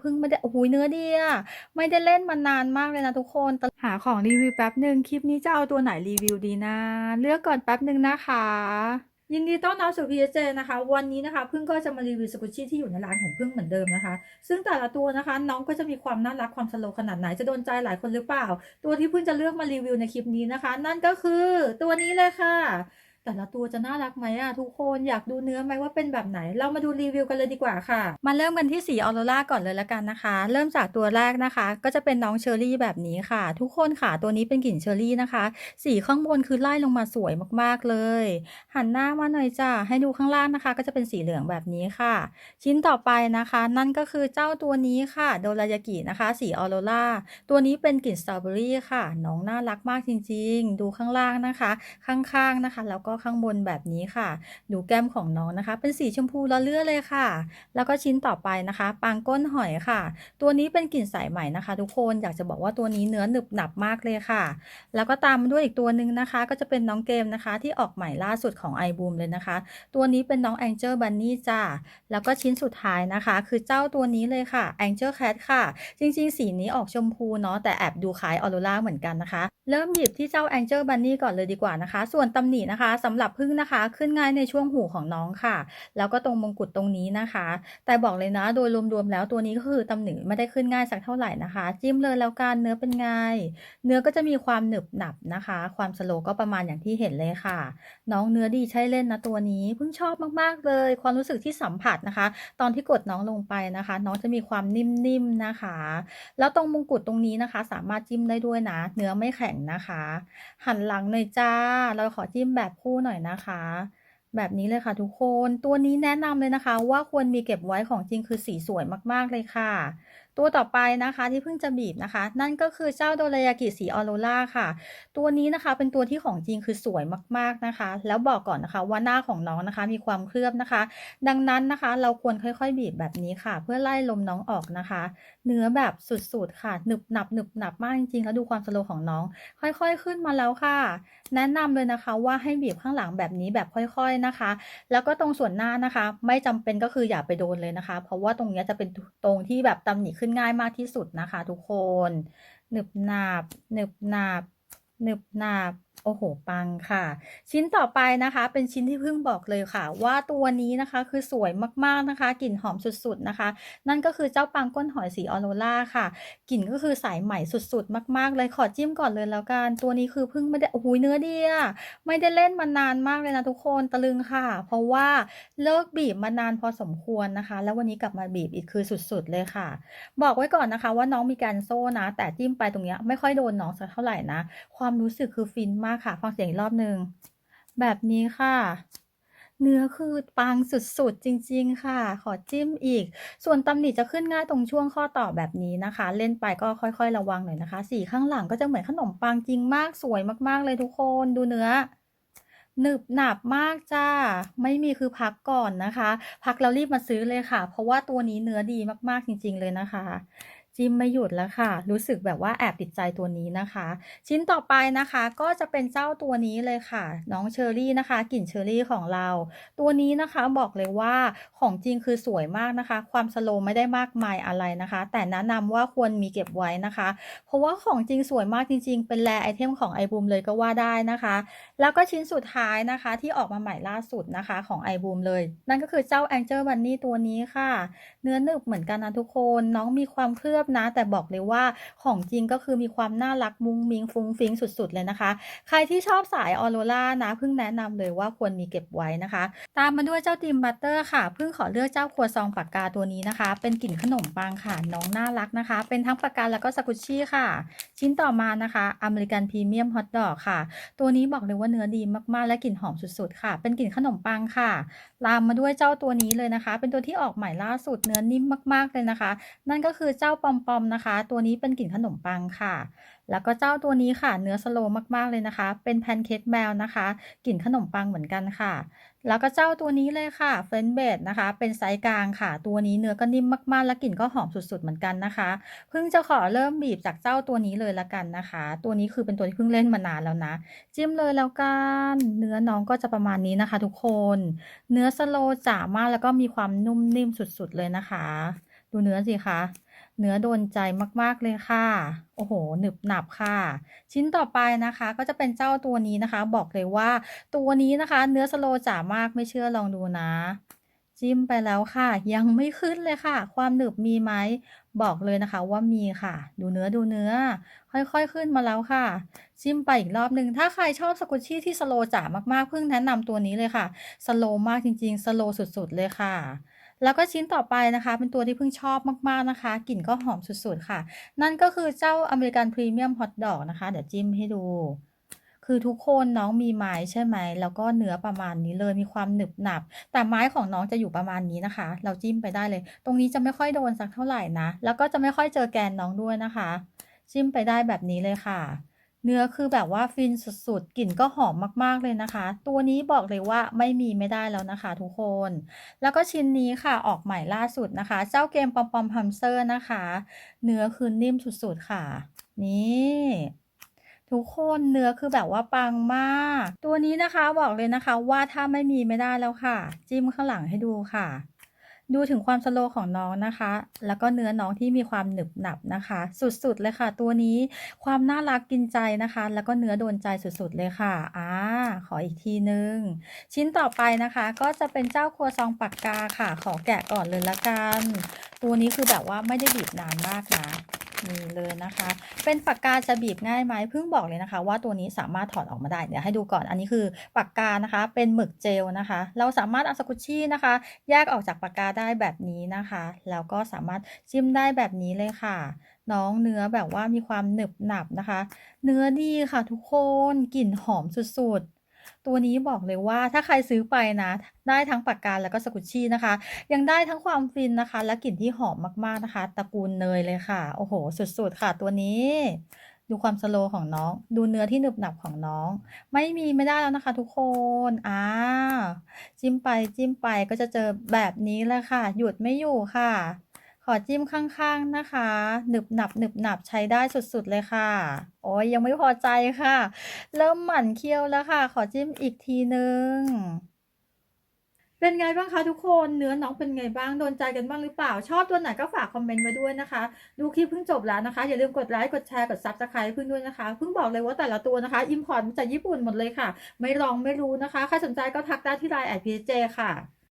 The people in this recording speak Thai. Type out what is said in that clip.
เพิ่งไม่ได้โอ้โฮเนื้อดีอะไม่ได้เล่นมานานมากเลยนะทุกคนหาของรีวิวแป๊บหนึ่งคลิปนี้จะเอาตัวไหนรีวิวดีนะ เลือกก่อนแป๊บหนึ่งนะคะยินดีต้อนรับสู่ PSJ นะคะ วันนี้นะคะพึ่งก็จะมารีวิวสกุชชี่ที่อยู่ในร้านของพึ่งเหมือนเดิมนะคะ ซึ่งแต่ละตัวนะคะ น้องก็จะมีความน่ารักความสโลขนาดไหนจะโดนใจหลายคนหรือเปล่า ตัวที่พึ่งจะเลือกมารีวิวในคลิปนี้นะคะ นั่นก็คือตัวนี้เลยค่ะ แต่ละตัวจะน่ารักไหมอะทุกคนอยากดูเนื้อไหมว่าเป็นแบบไหน เรามาดูรีวิวกันเลยดีกว่าค่ะ มาเริ่มกันที่สีออโรราก่อนเลยละกันนะคะ เริ่มจากตัวแรกนะคะ ก็จะเป็นน้องเชอรี่แบบนี้ค่ะ ทุกคนค่ะตัวนี้เป็นกลิ่นเชอรี่นะคะ สีข้างบนคือไล่ลงมาสวยมากๆเลย หันหน้ามาหน่อยจ้าให้ดูข้างล่างนะคะ ก็จะเป็นสีเหลืองแบบนี้ค่ะ ชิ้นต่อไปนะคะ นั่นก็คือเจ้าตัวนี้ค่ะโดรายากินะคะ สีออโรราตัวนี้เป็นกลิ่นสตรอเบอรี่ค่ะน้องน่ารักมากจริง ๆ ดูข้างล่างนะคะ ข้างๆนะคะ แล้วก็ข้างบนแบบนี้ค่ะ ดูแก้มของน้องนะคะ เป็นสีชมพูละเลือเลยค่ะ แล้วก็ชิ้นต่อไปนะคะ ปางก้นหอยค่ะ ตัวนี้เป็นกลิ่นสายใหม่นะคะ ทุกคนอยากจะบอกว่าตัวนี้เนื้อหนึบหนับมากเลยค่ะ แล้วก็ตามมาด้วยอีกตัวหนึ่งนะคะ ก็จะเป็นน้องเกมนะคะ ที่ออกใหม่ล่าสุดของ i b o o m เลยนะคะ ตัวนี้เป็นน้อง Angel Bunny จ้าแล้วก็ชิ้นสุดท้ายนะคะ คือเจ้าตัวนี้เลยค่ะ Angel Cat ค่ะ จริงๆ สีนี้ออกชมพูเนาะแต่แอบดูคล้ายออโรราเหมือนกันนะคะ เริ่มหยิบที่เจ้า Angel Bunny ก่อนเลยดีกว่านะคะ ส่วนตำหนินะคะสำหรับพึ่งนะคะขึ้นง่ายในช่วงหูของน้องค่ะ แล้วก็ตรงมงกุฎตรงนี้นะคะ แต่บอกเลยนะโดยรวมๆแล้วตัวนี้ก็คือตำหนิไม่ได้ขึ้นง่ายสักเท่าไหร่นะคะ จิ้มเลยแล้วกันเนื้อเป็นไงเนื้อก็จะมีความหนึบหนับนะคะ ความสโลก็ประมาณอย่างที่เห็นเลยค่ะ น้องเนื้อดีใช่เล่นนะตัวนี้เพิ่งชอบมากๆเลย ความรู้สึกที่สัมผัสนะคะ ตอนที่กดน้องลงไปนะคะ น้องจะมีความนิ่มๆนะคะ แล้วตรงมงกุฎตรงนี้นะคะ สามารถจิ้มได้ด้วยนะ เนื้อไม่แข็งนะคะ หันหลังหน่อยจ้า เราขอจิ้มแบบคู่หน่อยนะคะ แบบนี้เลยค่ะทุกคน ตัวนี้แนะนำเลยนะคะ ว่าควรมีเก็บไว้ของจริงคือสีสวยมากๆเลยค่ะ ตัวต่อไปนะคะที่เพิ่งจะบีบนะคะ นั่นก็คือเจ้าโดรายากิสีออโรราค่ะ ตัวนี้นะคะเป็นตัวที่ของจริงคือสวยมากๆนะคะ แล้วบอกก่อนนะคะว่าหน้าของน้องนะคะ มีความเคลือบนะคะ ดังนั้นนะคะ เราควรค่อยๆบีบแบบนี้ค่ะ เพื่อไล่ลมน้องออกนะคะ เนื้อแบบสุดๆค่ะหนึบหนับหนึบหนับมากจริงๆแล้วดูความสโลของน้อง ค่อยๆขึ้นมาแล้วค่ะ แนะนำเลยนะคะว่าให้บีบข้างหลังแบบนี้แบบค่อย ๆนะคะ แล้วก็ตรงส่วนหน้านะคะ ไม่จำเป็นก็คืออย่าไปโดนเลยนะคะ เพราะว่าตรงนี้จะเป็นตรงที่แบบตำหนิขึ้นง่ายมากที่สุดนะคะ ทุกคน หนึบหนาบ หนึบหนาบ หนึบหนาบ โอ้โห ปังค่ะ ชิ้นต่อไปนะคะ เป็นชิ้นที่เพิ่งบอกเลยค่ะ ว่าตัวนี้นะคะคือสวยมากๆนะคะ กลิ่นหอมสุดๆนะคะ นั่นก็คือเจ้าปังก้นหอยสีออโรราค่ะ กลิ่นก็คือสายใหม่สุดๆ มากๆ เลยขอจิ้มก่อนเลยแล้วกัน ตัวนี้คือเพิ่งไม่ได้โอ้โหเนื้อดีอะไม่ได้เล่นมานานมากเลยนะทุกคนตะลึงค่ะ เพราะว่าเลิกบีบมานานพอสมควรนะคะ แล้ววันนี้กลับมาบีบอีกคือสุดๆเลยค่ะ บอกไว้ก่อนนะคะ ว่าน้องมีการโซ่นะ แต่จิ้มไปตรงเนี้ยไม่ค่อยโดนน้องสักเท่าไหร่นะ ความรู้สึกคือฟินมากค่ะ ฟังเสียงอีกรอบหนึ่งแบบนี้ค่ะ เนื้อคือปังสุดๆ จริง ๆ ค่ะ ขอจิ้มอีก ส่วนตำหนิจะขึ้นง่ายตรงช่วงข้อต่อแบบนี้นะคะ เล่นไปก็ค่อยๆ ระวังหน่อยนะคะ สีข้างหลังก็จะเหมือนขนมปังจริงมากสวยมากๆเลยทุกคนดูเนื้อหนึบหนับมากจ้า ไม่มีคือพักก่อนนะคะ พักแล้วรีบมาซื้อเลยค่ะ เพราะว่าตัวนี้เนื้อดีมากๆจริง ๆ เลยนะคะ จิ้มไม่หยุดแล้วค่ะ รู้สึกแบบว่าแอบติดใจตัวนี้นะคะ ชิ้นต่อไปนะคะก็จะเป็นเจ้าตัวนี้เลยค่ะ น้องเชอรี่นะคะกลิ่นเชอรี่ของเรา ตัวนี้นะคะบอกเลยว่าของจริงคือสวยมากนะคะ ความสโลไม่ได้มากมายอะไรนะคะ แต่แนะนำว่าควรมีเก็บไว้นะคะ เพราะว่าของจริงสวยมากจริง ๆ เป็นแรไอเทมของไอบูมเลยก็ว่าได้นะคะ แล้วก็ชิ้นสุดท้ายนะคะ ที่ออกมาใหม่ล่าสุดนะคะของไอบูมเลย นั่นก็คือเจ้า Angel Bunny ตัวนี้ค่ะ เนื้อหนึบเหมือนกันนะทุกคนน้องมีความเคลือบนะ แต่บอกเลยว่าของจริงก็คือมีความน่ารักมุ้งมิ้งฟุ้งฟิ้งสุด ๆ เลยนะคะ ใครที่ชอบสายออโรรานะเพิ่งแนะนำเลยว่าควรมีเก็บไว้นะคะ ตามมาด้วยเจ้าดิมบัตเตอร์ค่ะเพิ่งขอเลือกเจ้าครัวซองปากกาตัวนี้นะคะ เป็นกลิ่นขนมปังค่ะน้องน่ารักนะคะ เป็นทั้งปากกาแล้วก็สกุชชี่ค่ะ ชิ้นต่อมานะคะอเมริกันพรีเมียมฮอทดอกค่ะ ตัวนี้บอกเลยว่าเนื้อดีมากๆ และกลิ่นหอมสุดๆค่ะ เป็นกลิ่นขนมปังค่ะตามมาด้วยเจ้าตัวนี้เลยนะคะ เป็นตัวที่ออกใหม่ล่าสุดเนื้อนิ่มมากๆเลยนะคะ นั่นก็คือเจ้าปอมปอมนะคะ ตัวนี้เป็นกลิ่นขนมปังค่ะ แล้วก็เจ้าตัวนี้ค่ะ เนื้อสโลมากๆเลยนะคะ เป็นแพนเค้กแมวนะคะกลิ่นขนมปังเหมือนกันค่ะ แล้วก็เจ้าตัวนี้เลยค่ะเฟรนเบดนะคะ เป็นไซส์กลางค่ะ ตัวนี้เนื้อก็นิ่มมากๆ และกลิ่นก็หอมสุดๆเหมือนกันนะคะเพิ่งจะขอเริ่มบีบจากเจ้าตัวนี้เลยละกันนะคะ ตัวนี้คือเป็นตัวที่เพิ่งเล่นมานานแล้วนะ จิ้มเลยแล้วกันเนื้อน้องก็จะประมาณนี้นะคะ ทุกคน เนื้อสโลจ๋ามากแล้วก็มีความนุ่มนิ่มสุดๆเลยนะคะ ดูเนื้อสิคะ เนื้อโดนใจมากๆเลยค่ะ โอ้โฮหนึบหนับค่ะ ชิ้นต่อไปนะคะก็จะเป็นเจ้าตัวนี้นะคะ บอกเลยว่าตัวนี้นะคะ เนื้อสโลจ๋ามากไม่เชื่อลองดูนะ จิ้มไปแล้วค่ะ ยังไม่ขึ้นเลยค่ะ ความหนึบมีไหมบอกเลยนะคะว่ามีค่ะ ดูเนื้อดูเนื้อ ค่อยๆขึ้นมาแล้วค่ะ จิ้มไปอีกรอบหนึ่งถ้าใครชอบ Squishy ที่สโลจ๋ามากๆเพิ่งแนะนำตัวนี้เลยค่ะสโลมากจริงๆสโลสุดๆเลยค่ะ แล้วก็ชิ้นต่อไปนะคะ เป็นตัวที่เพิ่งชอบมากๆนะคะ กลิ่นก็หอมสุดๆค่ะ นั่นก็คือเจ้าอเมริกันพรีเมียมฮอตดอกนะคะ เดี๋ยวจิ้มให้ดู คือทุกคนน้องมีไม้ใช่ไหม แล้วก็เนื้อประมาณนี้เลยมีความหนึบหนับ แต่ไม้ของน้องจะอยู่ประมาณนี้นะคะ เราจิ้มไปได้เลย ตรงนี้จะไม่ค่อยโดนสักเท่าไหร่นะ แล้วก็จะไม่ค่อยเจอแกนน้องด้วยนะคะ จิ้มไปได้แบบนี้เลยค่ะ เนื้อคือแบบว่าฟินสุดๆ กลิ่นก็หอมมากๆเลยนะคะ ตัวนี้บอกเลยว่าไม่มีไม่ได้แล้วนะคะทุกคน แล้วก็ชิ้นนี้ค่ะออกใหม่ล่าสุดนะคะ เจ้าเกมปอมปอมฮัมเตอร์นะคะ เนื้อคือนิ่มสุดๆค่ะ นี่ทุกคนเนื้อคือแบบว่าปังมาก ตัวนี้นะคะบอกเลยนะคะว่าถ้าไม่มีไม่ได้แล้วค่ะ จิ้มข้างหลังให้ดูค่ะ ดูถึงความสโลของน้องนะคะ แล้วก็เนื้อน้องที่มีความหนึบหนับนะคะ สุดๆเลยค่ะ ตัวนี้ความน่ารักกินใจนะคะ แล้วก็เนื้อโดนใจสุดๆเลยค่ะอ่าขออีกทีหนึ่งชิ้นต่อไปนะคะ ก็จะเป็นเจ้าครัวซองปากกาค่ะ ขอแกะก่อนเลยละกัน ตัวนี้คือแบบว่าไม่ได้บีบนานมากนะ นี่เลยนะคะ เป็นปากกาจะบีบง่ายไหมเพิ่งบอกเลยนะคะ ว่าตัวนี้สามารถถอดออกมาได้เดี๋ยวให้ดูก่อนอันนี้คือปากกานะคะ เป็นหมึกเจลนะคะ เราสามารถเอา Squishy นะคะ แยกออกจากปากกาได้แบบนี้นะคะ แล้วก็สามารถจิ้มได้แบบนี้เลยค่ะ น้องเนื้อแบบว่ามีความหนึบหนับนะคะ เนื้อดีค่ะทุกคนกลิ่นหอมสุดๆ ตัวนี้บอกเลยว่าถ้าใครซื้อไปนะ ได้ทั้งปากกาแล้วก็ Squishy นะคะ ยังได้ทั้งความฟินนะคะ และกลิ่นที่หอมมากๆนะคะตระกูลเนยเลยค่ะ โอ้โฮสุดๆค่ะ ตัวนี้ ดูความสโลของน้อง ดูเนื้อที่หนึบหนับของน้อง ไม่มีไม่ได้แล้วนะคะ ทุกคนอาจิ้มไปจิ้มไปก็จะเจอแบบนี้เลยค่ะ หยุดไม่อยู่ค่ะ ขอจิ้มข้างๆนะคะ หนึบหนับๆใช้ได้สุดๆเลยค่ะ โอ๊ยยังไม่พอใจค่ะ เริ่มหมั่นเคี้ยวแล้วค่ะ ขอจิ้มอีกทีหนึ่งเป็นไงบ้างคะทุกคน เนื้อน้องเป็นไงบ้าง โดนใจกันบ้างหรือเปล่า ชอบตัวไหนก็ฝากคอมเมนต์ไว้ด้วยนะคะ ดูคลิปเพิ่งจบแล้วนะคะ อย่าลืมกดไลค์ กดแชร์ กด Subscribe ให้พึ่งด้วยนะคะ เพึ่งบอกเลยว่าแต่ละตัวนะคะ Import มาจากญี่ปุ่นหมดเลยค่ะ ไม่ลองไม่รู้นะคะ ใครสนใจก็ทักได้ที่ LINE@psj ค่ะ